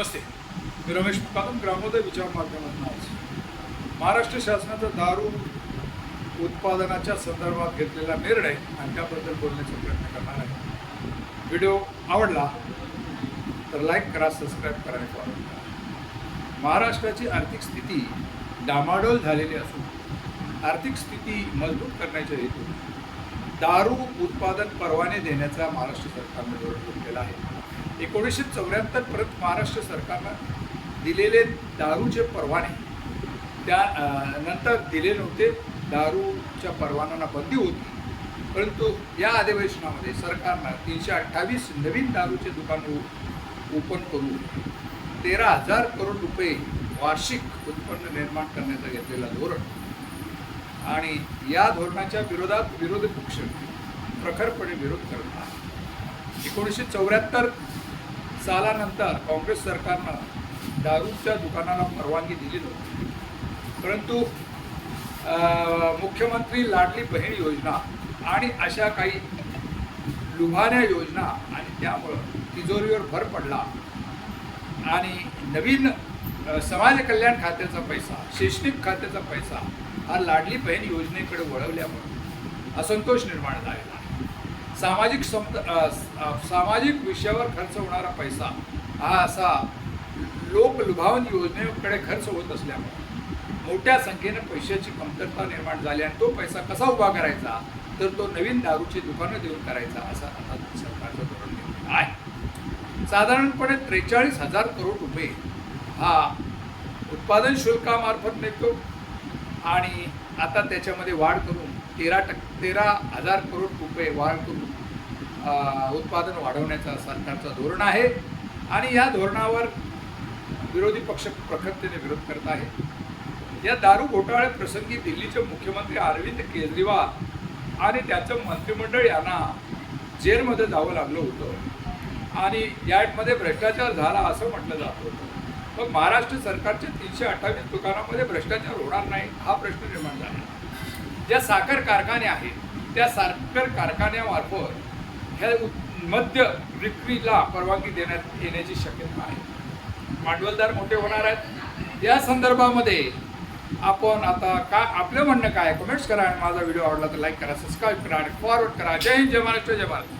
नमस्ते. मी रमेश मुकादम ग्रामोदय विचार माध्यमातून आज. महाराष्ट्र शासनाचा दारू उत्पादनाच्या संदर्भात घेतलेला निर्णय आणि त्याबद्दल बोलण्याचा प्रयत्न करणार आहे. व्हिडिओ आवडला तर लाईक करा सबस्क्राईब करा आणि करा. महाराष्ट्राची आर्थिक स्थिती डामाडोल झालेली असून आर्थिक स्थिती मजबूत करण्याच्या हेतून दारू उत्पादन परवाने देण्याचा महाराष्ट्र सरकारने धोरण घेतलेला आहे. एकोणीसशे चौऱ्याहत्तर परत महाराष्ट्र सरकारनं दिलेले दारूचे परवाने. त्या नंतर दिले नव्हते दारूच्या परवान्यांना बंदी होती. परंतु या अधिवेशनामध्ये सरकारनं तीनशे अठ्ठावीस नवीन दारूचे दुकान ओपन करून तेरा हजार करोड रुपये वार्षिक उत्पन्न निर्माण करण्याचं घेतलेलं धोरण. आणि या धोरणाच्या विरोधात विरोधी पक्ष प्रखरपणे विरोध करत आहे एकोणीसशे चौऱ्याहत्तर सालानंतर काँग्रेस सरकारनं दारूच्या दुकानाला परवानगी दिली नव्हती परंतु मुख्यमंत्री लाडली बहीण योजना आणि अशा काही लुभाण्या योजना आणि त्यामुळं तिजोरीवर भर पडला आणि नवीन समाजकल्याण समाज कल्याण खात्याचा पैसा शैक्षणिक खात्याचा पैसा हा लाडली बहीण योजनेकडे वळवल्यामुळे असंतोष निर्माण झालेला सामाजिक सम सामाजिक विषयावर खर्च होणारा पैसा हा असा लोकलुभावन योजनेकडे खर्च होत असल्यामुळे मोठ्या संख्येनं पैशाची कमतरता निर्माण झाली आणि तो पैसा कसा उभा करायचा तर तो नवीन दारूची दुकानं देऊन करायचा असा आता सरकारचं धोरण आहे. साधारणपणे त्रेचाळीस हजार करोड रुपये हा उत्पादन शुल्कामार्फत मिळतो आणि आता त्याच्यामध्ये वाढ करून तेरा टक् तेरा हजार करोड रुपये वाढ करून उत्पादन वाढवण्याचा सरकारचं धोरण आहे. आणि या धोरणावर विरोधी पक्ष प्रखरतेने विरोध करत आहे. या दारू घोटाळ्या प्रसंगी दिल्लीचे मुख्यमंत्री अरविंद केजरीवाल आणि त्याचं मंत्रिमंडळ यांना जेलमध्ये जावं लागलं होतं. आणि यामध्ये भ्रष्टाचार झाला असं म्हटलं जात होतं. मग महाराष्ट्र सरकारच्या तीनशे अठ्ठावीस दुकानामध्ये भ्रष्टाचार होणार नाही हा प्रश्न निर्माण झाला. ज्या साखर कारखाने आहेत त्या साखर कारखान्यामार्फत ह्या मद्य विक्रीला परवानगी देण्यात येण्याची शक्यता आहे. भांडवलदार मोठे होणार आहेत. या संदर्भामध्ये आपण आता का आपलं म्हणणं काय? कमेंट्स करा आणि माझा व्हिडिओ आवडला तर लाईक करा सबस्क्राईब करा आणि फॉरवर्ड करा. जय हिंद जय महाराष्ट्र जय भारत.